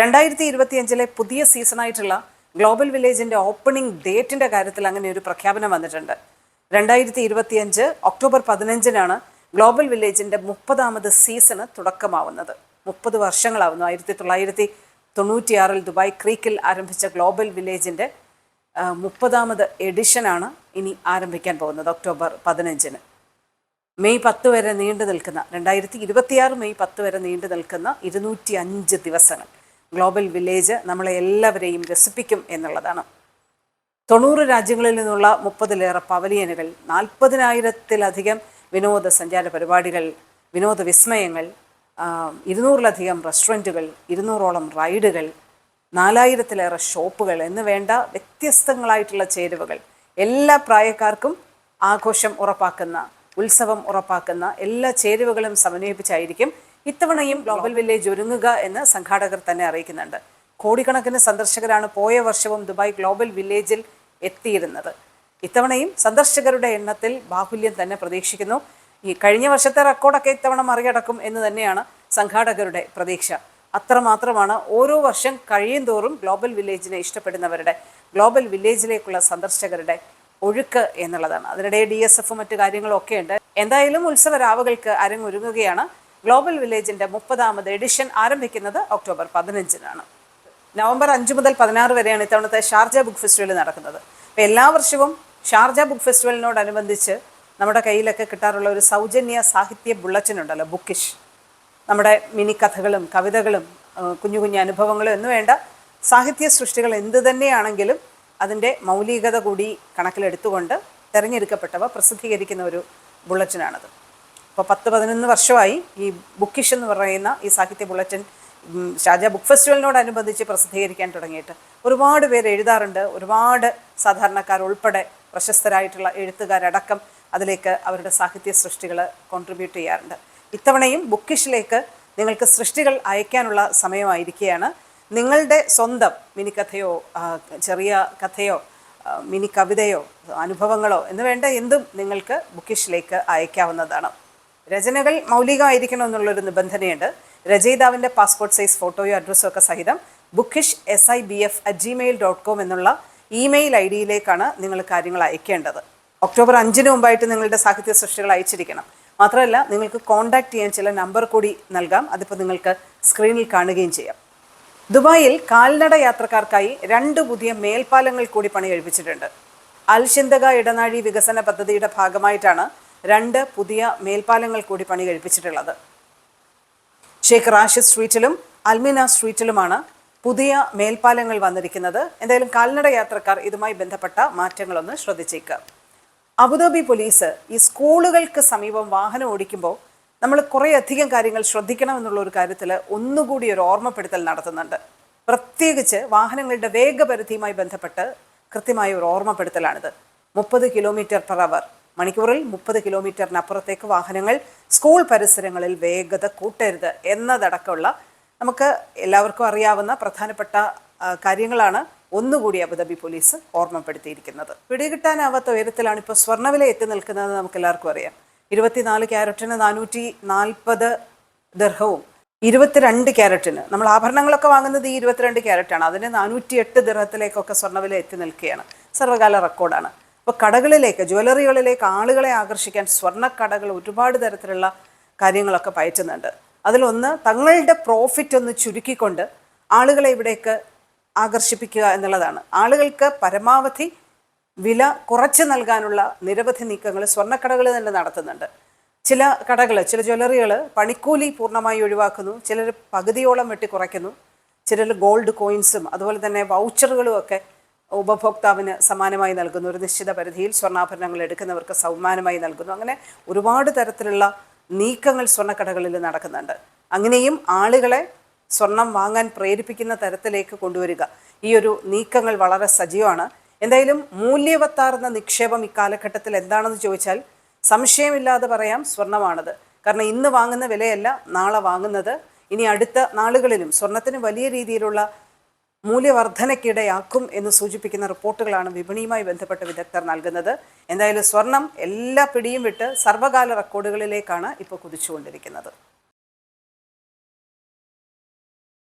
രണ്ടായിരത്തി ഇരുപത്തിയഞ്ചിലെ പുതിയ സീസണായിട്ടുള്ള ഗ്ലോബൽ വില്ലേജിന്റെ ഓപ്പണിംഗ് ഡേറ്റിന്റെ കാര്യത്തിൽ അങ്ങനെ ഒരു പ്രഖ്യാപനം വന്നിട്ടുണ്ട്. രണ്ടായിരത്തി ഇരുപത്തിയഞ്ച് ഒക്ടോബർ പതിനഞ്ചിനാണ് ഗ്ലോബൽ വില്ലേജിന്റെ മുപ്പതാമത് സീസണ് തുടക്കമാവുന്നത്. മുപ്പത് വർഷങ്ങളാവുന്നു. ആയിരത്തി തൊള്ളായിരത്തി തൊണ്ണൂറ്റിയാറിൽ ദുബായ് ക്രീക്കിൽ ആരംഭിച്ച ഗ്ലോബൽ വില്ലേജിന്റെ മുപ്പതാമത് എഡിഷനാണ് ഇനി ആരംഭിക്കാൻ പോകുന്നത് ഒക്ടോബർ പതിനഞ്ചിന്. മെയ് പത്ത് വരെ നീണ്ടു നിൽക്കുന്ന രണ്ടായിരത്തി ഇരുപത്തിയാറ് മെയ് പത്ത് വരെ നീണ്ടു നിൽക്കുന്ന ഇരുന്നൂറ്റി അഞ്ച് ദിവസങ്ങൾ. ഗ്ലോബൽ വില്ലേജ് നമ്മളെ എല്ലാവരെയും രസിപ്പിക്കും എന്നുള്ളതാണ്. തൊണ്ണൂറ് രാജ്യങ്ങളിൽ നിന്നുള്ള മുപ്പതിലേറെ പവലിയനുകൾ നാൽപ്പതിനായിരത്തിലധികം വിനോദസഞ്ചാര പരിപാടികൾ വിനോദ വിസ്മയങ്ങൾ ഇരുന്നൂറിലധികം റെസ്റ്റോറന്റുകൾ ഇരുന്നൂറോളം റൈഡുകൾ നാലായിരത്തിലേറെ ഷോപ്പുകൾ എന്ന് വേണ്ട വ്യത്യസ്തങ്ങളായിട്ടുള്ള ചേരുവകൾ. എല്ലാ പ്രായക്കാർക്കും ആഘോഷം ഉറപ്പാക്കുന്ന ഉത്സവം ഉറപ്പാക്കുന്ന എല്ലാ ചേരുവകളും സമന്വയിപ്പിച്ചായിരിക്കും ഇത്തവണയും ഗ്ലോബൽ വില്ലേജ് ഒരുങ്ങുക എന്ന് സംഘാടകർ തന്നെ അറിയിക്കുന്നുണ്ട്. കോടിക്കണക്കിന് സന്ദർശകരാണ് പോയ വർഷവും ദുബായ് ഗ്ലോബൽ വില്ലേജിൽ എത്തിയിരുന്നത്. ഇത്തവണയും സന്ദർശകരുടെ എണ്ണത്തിൽ ബാഹുല്യം തന്നെ പ്രതീക്ഷിക്കുന്നു. ഈ കഴിഞ്ഞ വർഷത്തെ റെക്കോർഡൊക്കെ ഇത്തവണ മറികടക്കും എന്ന് തന്നെയാണ് സംഘാടകരുടെ പ്രതീക്ഷ. അത്രമാത്രമാണ് ഓരോ വർഷം കഴിയും തോറും ഗ്ലോബൽ വില്ലേജിനെ ഇഷ്ടപ്പെടുന്നവരുടെ ഗ്ലോബൽ വില്ലേജിലേക്കുള്ള സന്ദർശകരുടെ ഒഴുക്ക് എന്നുള്ളതാണ്. അതിനിടെ ഡി എസ് എഫും മറ്റു കാര്യങ്ങളും ഒക്കെ ഉണ്ട്. എന്തായാലും ഉത്സവരാവുകൾക്ക് അരങ്ങൊരുങ്ങുകയാണ്. ഗ്ലോബൽ വില്ലേജിന്റെ മുപ്പതാമത് എഡിഷൻ ആരംഭിക്കുന്നത് ഒക്ടോബർ പതിനഞ്ചിനാണ്. നവംബർ അഞ്ച് മുതൽ പതിനാറ് വരെയാണ് ഇത്തവണത്തെ ഷാർജ ബുക്ക് ഫെസ്റ്റിവൽ നടക്കുന്നത്. അപ്പോൾ എല്ലാ വർഷവും ഷാർജ ബുക്ക് ഫെസ്റ്റിവലിനോടനുബന്ധിച്ച് നമ്മുടെ കയ്യിലൊക്കെ കിട്ടാറുള്ള ഒരു സൗജന്യ സാഹിത്യ ബുള്ളറ്റിൻ ഉണ്ടല്ലോ ബുക്കിഷ്. നമ്മുടെ മിനി കഥകളും കവിതകളും കുഞ്ഞു കുഞ്ഞു അനുഭവങ്ങളും എന്ന് വേണ്ട സാഹിത്യ സൃഷ്ടികൾ എന്ത് തന്നെയാണെങ്കിലും അതിന്റെ മൗലികത കൂടി കണക്കിലെടുത്തുകൊണ്ട് തിരഞ്ഞെടുക്കപ്പെട്ടവ പ്രസിദ്ധീകരിക്കുന്ന ഒരു ബുള്ളറ്റിനാണത്. അപ്പോൾ പത്ത് പതിനൊന്ന് വർഷമായി ഈ ബുക്കിഷ് എന്ന് പറയുന്ന ഈ സാഹിത്യ ബുള്ളറ്റിൻ ഷാജ ബുക്ക് ഫെസ്റ്റിവലിനോടനുബന്ധിച്ച് പ്രസിദ്ധീകരിക്കാൻ തുടങ്ങിയിട്ട് ഒരുപാട് പേര് എഴുതാറുണ്ട്. ഒരുപാട് സാധാരണക്കാർ ഉൾപ്പെടെ പ്രശസ്തരായിട്ടുള്ള എഴുത്തുകാരടക്കം അതിലേക്ക് അവരുടെ സാഹിത്യ സൃഷ്ടികൾ കോൺട്രിബ്യൂട്ട് ചെയ്യാറുണ്ട്. ഇത്തവണയും ബുക്കിഷിലേക്ക് നിങ്ങൾക്ക് സൃഷ്ടികൾ അയക്കാനുള്ള സമയമായിരിക്കുകയാണ്. നിങ്ങളുടെ സ്വന്തം മിനി കഥയോ ചെറിയ കഥയോ മിനി കവിതയോ അനുഭവങ്ങളോ എന്ന് വേണ്ട എന്തും നിങ്ങൾക്ക് ബുക്കിഷിലേക്ക് അയക്കാവുന്നതാണ്. രചനകൾ മൗലികമായിരിക്കണം എന്നുള്ളൊരു നിബന്ധനയുണ്ട്. രചയിതാവിന്റെ പാസ്പോർട്ട് സൈസ് ഫോട്ടോയോ അഡ്രസ്സോ ഒക്കെ സഹിതം bookish S I B F at Gmail dot com എന്നുള്ള ഇമെയിൽ ഐ ഡിയിലേക്കാണ് നിങ്ങൾ കാര്യങ്ങൾ അയക്കേണ്ടത്. ഒക്ടോബർ അഞ്ചിന് മുമ്പായിട്ട് നിങ്ങളുടെ സാഹിത്യ സൃഷ്ടികൾ അയച്ചിരിക്കണം. മാത്രമല്ല നിങ്ങൾക്ക് കോൺടാക്ട് ചെയ്യാൻ ചില നമ്പർ കൂടി നൽകാം. അതിപ്പോൾ നിങ്ങൾക്ക് സ്ക്രീനിൽ കാണുകയും ചെയ്യാം. ദുബായിൽ കാൽനട യാത്രക്കാർക്കായി രണ്ട് പുതിയ മേൽപ്പാലങ്ങൾ കൂടി പണി കഴിപ്പിച്ചിട്ടുണ്ട് അൽഷിന്തക ഇടനാഴി വികസന പദ്ധതിയുടെ ഭാഗമായിട്ടാണ് രണ്ട് പുതിയ മേൽപ്പാലങ്ങൾ കൂടി പണി കഴിപ്പിച്ചിട്ടുള്ളത് ഷേഖ് റാഷിദ് സ്ട്രീറ്റിലും അൽമിന സ്ട്രീറ്റിലുമാണ് പുതിയ മേൽപ്പാലങ്ങൾ വന്നിരിക്കുന്നത്. എന്തായാലും കാൽനട യാത്രക്കാർ ഇതുമായി ബന്ധപ്പെട്ട മാറ്റങ്ങളൊന്ന് ശ്രദ്ധിച്ചേക്കുക അബുദാബി പോലീസ് ഈ സ്കൂളുകൾക്ക് സമീപം വാഹനം ഓടിക്കുമ്പോൾ നമ്മൾ കുറേയധികം കാര്യങ്ങൾ ശ്രദ്ധിക്കണം എന്നുള്ള ഒരു കാര്യത്തിൽ ഒന്നുകൂടി ഒരു ഓർമ്മപ്പെടുത്തൽ നടത്തുന്നുണ്ട്. പ്രത്യേകിച്ച് വാഹനങ്ങളുടെ വേഗപരിധിയുമായി ബന്ധപ്പെട്ട് കൃത്യമായ ഒരു ഓർമ്മപ്പെടുത്തലാണിത്. മുപ്പത് കിലോമീറ്റർ പെർ അവർ മണിക്കൂറിൽ മുപ്പത് കിലോമീറ്ററിനപ്പുറത്തേക്ക് വാഹനങ്ങൾ സ്കൂൾ പരിസരങ്ങളിൽ വേഗത കൂട്ടരുത് എന്നതടക്കമുള്ള നമുക്ക് എല്ലാവർക്കും അറിയാവുന്ന പ്രധാനപ്പെട്ട കാര്യങ്ങളാണ് ഒന്നുകൂടി അബുദാബി പോലീസ് ഓർമ്മപ്പെടുത്തിയിരിക്കുന്നത്. പിടികിട്ടാനാവാത്ത ഉയരത്തിലാണ് ഇപ്പോൾ സ്വർണവില എത്തി നിൽക്കുന്നതെന്ന് നമുക്ക് എല്ലാവർക്കും അറിയാം. ഇരുപത്തിനാല് ക്യാരറ്റിന് നാനൂറ്റി നാൽപ്പത് ദർഹവും. ഇരുപത്തിരണ്ട് ക്യാരറ്റിന് നമ്മൾ ആഭരണങ്ങളൊക്കെ വാങ്ങുന്നത് ഈ ഇരുപത്തിരണ്ട് ക്യാരറ്റാണ്. അതിന് നാനൂറ്റി എട്ട് ദർഹത്തിലേക്കൊക്കെ സ്വർണവില എത്തി നിൽക്കുകയാണ്. സർവകാല റെക്കോർഡാണ്. അപ്പോൾ കടകളിലേക്ക് ജ്വല്ലറികളിലേക്ക് ആളുകളെ ആകർഷിക്കാൻ സ്വർണക്കടകൾ ഒരുപാട് തരത്തിലുള്ള കാര്യങ്ങളൊക്കെ പയറ്റുന്നുണ്ട്. അതിലൊന്ന് തങ്ങളുടെ പ്രോഫിറ്റ് ഒന്ന് ചുരുക്കിക്കൊണ്ട് ആളുകളെ ഇവിടേക്ക് ആകർഷിപ്പിക്കുക എന്നുള്ളതാണ്. ആളുകൾക്ക് പരമാവധി വില കുറച്ച് നൽകാനുള്ള നിരവധി നീക്കങ്ങൾ സ്വർണക്കടകൾ തന്നെ നടത്തുന്നുണ്ട്. ചില കടകൾ ചില ജ്വല്ലറികൾ പണിക്കൂലി പൂർണമായി ഒഴിവാക്കുന്നു. ചിലർ പകുതിയോളം വെട്ടി കുറയ്ക്കുന്നു. ചിലർ ഗോൾഡ് കോയിൻസും അതുപോലെ തന്നെ വൗച്ചറുകളും ഒക്കെ ഉപഭോക്താവിന് സമാനമായി നൽകുന്നു. ഒരു നിശ്ചിത പരിധിയിൽ സ്വർണാഭരണങ്ങൾ എടുക്കുന്നവർക്ക് സമ്മാനമായി നൽകുന്നു. അങ്ങനെ ഒരുപാട് തരത്തിലുള്ള നീക്കങ്ങൾ സ്വർണക്കടകളിൽ നടക്കുന്നുണ്ട്. അങ്ങനെയും ആളുകളെ സ്വർണം വാങ്ങാൻ പ്രേരിപ്പിക്കുന്ന തരത്തിലേക്ക് കൊണ്ടുവരിക ഈ ഒരു നീക്കങ്ങൾ വളരെ സജീവമാണ്. എന്തായാലും മൂല്യവത്താർന്ന നിക്ഷേപം ഇക്കാലഘട്ടത്തിൽ എന്താണെന്ന് ചോദിച്ചാൽ സംശയമില്ലാതെ പറയാം സ്വർണമാണത്. കാരണം ഇന്ന് വാങ്ങുന്ന വിലയല്ല നാളെ വാങ്ങുന്നത്. ഇനി അടുത്ത നാളുകളിലും സ്വർണത്തിന് വലിയ രീതിയിലുള്ള മൂല്യവർധനയ്ക്കിടയാക്കും എന്ന് സൂചിപ്പിക്കുന്ന റിപ്പോർട്ടുകളാണ് വിപണിയുമായി ബന്ധപ്പെട്ട വിദഗ്ധർ നൽകുന്നത്. എന്തായാലും സ്വർണം എല്ലാ പിടിയും വിട്ട് സർവകാല റെക്കോർഡുകളിലേക്കാണ് ഇപ്പോൾ കുതിച്ചുകൊണ്ടിരിക്കുന്നത്.